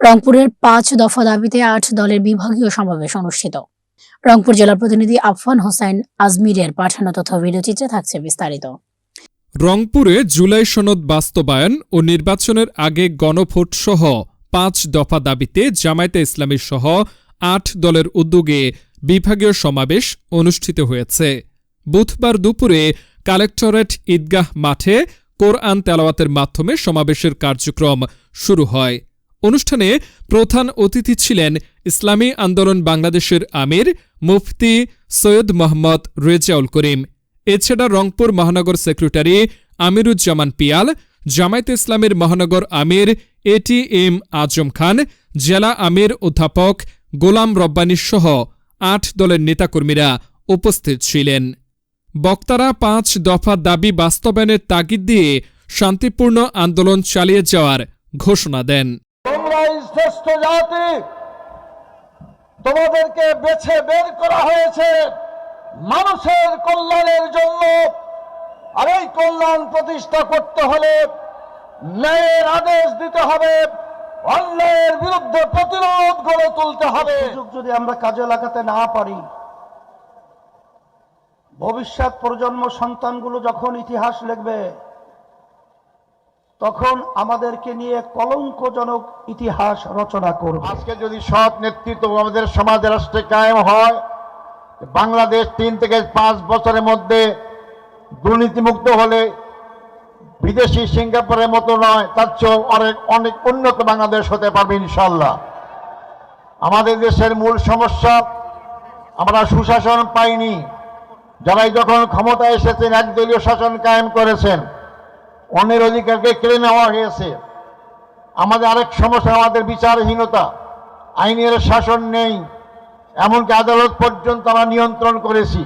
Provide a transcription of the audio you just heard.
রংপুরের পাঁচ দফা দাবিতে আট দলের বিভাগীয় সমাবেশ অনুষ্ঠিত। রংপুর জেলা প্রতিনিধি আফফান হোসাইন আজমিরের পাঠানো তথ্য ভিডিওচিত্রে থাকছে বিস্তারিত। রংপুরে জুলাই সনদ বাস্তবায়ন ও নির্বাচনের আগে গণভোট সহ পাঁচ দফা দাবিতে জামায়াতে ইসলামী সহ আট দলের উদ্যোগে বিভাগীয় সমাবেশ অনুষ্ঠিত হয়েছে। বুধবার দুপুরে কালেক্টরেট ঈদগাহ মাঠে কোরআন তেলাওয়াতের মাধ্যমে সমাবেশের কার্যক্রম শুরু হয়। অনুষ্ঠানে প্রধান অতিথি ছিলেন ইসলামী আন্দোলন বাংলাদেশের আমির মুফতি সৈয়দ মোহাম্মদ রেজাউল করিম। এছাড়া রংপুর মহানগর সেক্রেটারি আমিরুজ্জামান পিয়াল, জামায়াত ইসলামের মহানগর আমির এটি এম আজম খান, জেলা আমির অধ্যাপক গোলাম রব্বানী সহ আট দলের নেতাকর্মীরা উপস্থিত ছিলেন। বক্তারা পাঁচ দফা দাবি বাস্তবায়নের তাগিদ দিয়ে শান্তিপূর্ণ আন্দোলন চালিয়ে যাওয়ার ঘোষণা দেন। তোমরাই শ্রেষ্ঠ জাতি, তোমাদেরকে বেছে বের করা হয়েছে মানুষের কল্যাণের জন্য। আর এই কল্যাণ প্রতিষ্ঠা করতে হলে ন্যায়ের আদেশ দিতে হবে, অন্যায়ের বিরুদ্ধে প্রতিরোধ গড়ে তুলতে হবে। যদি আমরা কাজে লাগাতে না পারি, ভবিষ্যৎ প্রজন্ম সন্তানগুলো যখন ইতিহাস লিখবে তখন আমাদেরকে নিয়ে কলঙ্কজনক ইতিহাস রচনা করবে। আজকে যদি সৎ নেতৃত্ব আমাদের সমাজ রাষ্ট্রে কায়েম হয়, বাংলাদেশ তিন থেকে পাঁচ বছরের মধ্যে দুর্নীতিমুক্ত হলে, বিদেশি সিঙ্গাপুরের মতো নয়, তার চেয়েও অনেক অনেক উন্নত বাংলাদেশ হতে পারবে ইনশাল্লাহ আমাদের দেশের মূল সমস্যা, আমরা সুশাসন পাইনি। যারাই যখন ক্ষমতায় এসেছেন, একদলীয় শাসন কায়েম করেছেন। অন্যের অধিকারকে কেড়ে নেওয়া হয়েছে। আমাদের আরেক সমস্যা, আমাদের বিচারহীনতা। আইনের শাসন নেই, এমনকি আদালত পর্যন্ত আমরা নিয়ন্ত্রণ করেছি।